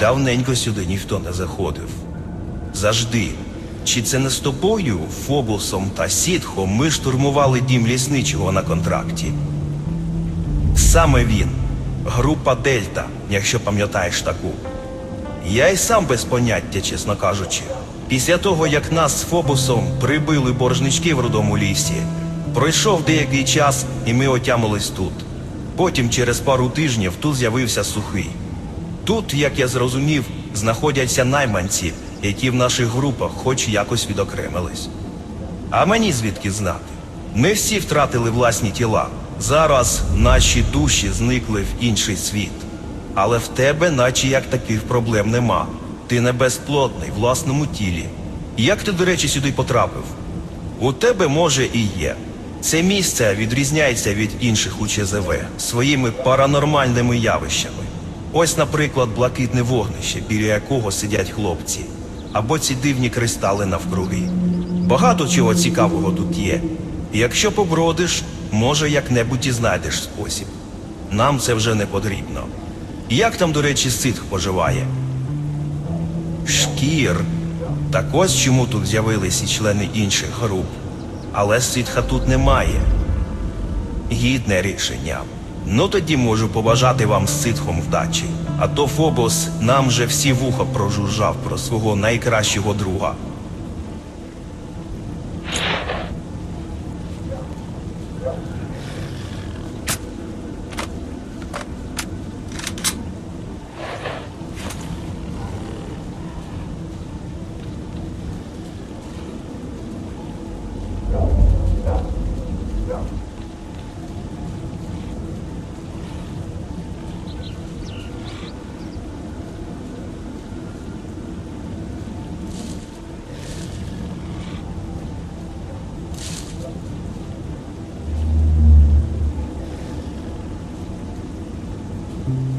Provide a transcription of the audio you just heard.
Давненько сюди ніхто не заходив. Завжди. Чи це не з тобою, Фобосом та Сітхом ми штурмували дім лісничого на контракті? Саме він, група Дельта, якщо пам'ятаєш таку. Я й сам без поняття, чесно кажучи. Після того, як нас з Фобусом прибили боржнички в рудому лісі, пройшов деякий час, і ми отямились тут. Потім, через пару тижнів, тут з'явився сухий. Тут, як я зрозумів, знаходяться найманці, які в наших групах хоч якось відокремились. А мені звідки знати? Ми всі втратили власні тіла. Зараз наші душі зникли в інший світ. Але в тебе, наче як таких проблем нема. Ти не безплотний в власному тілі. Як ти, до речі, сюди потрапив? У тебе може і є. Це місце відрізняється від інших у ЧЗВ своїми паранормальними явищами. Ось, наприклад, блакитне вогнище, біля якого сидять хлопці, або ці дивні кристали навкруги. Багато чого цікавого тут є. І якщо побродиш, може як-небудь і знайдеш спосіб. Нам це вже не потрібно. Як там, до речі, ситх поживає? Шкір. Так ось чому тут з'явилися члени інших груп. Але ситха тут немає. Гідне рішення. Ну тоді можу побажати вам з ситхом вдачі. А то Фобос нам же всі вуха прожужжав про свого найкращого друга. Mm-hmm.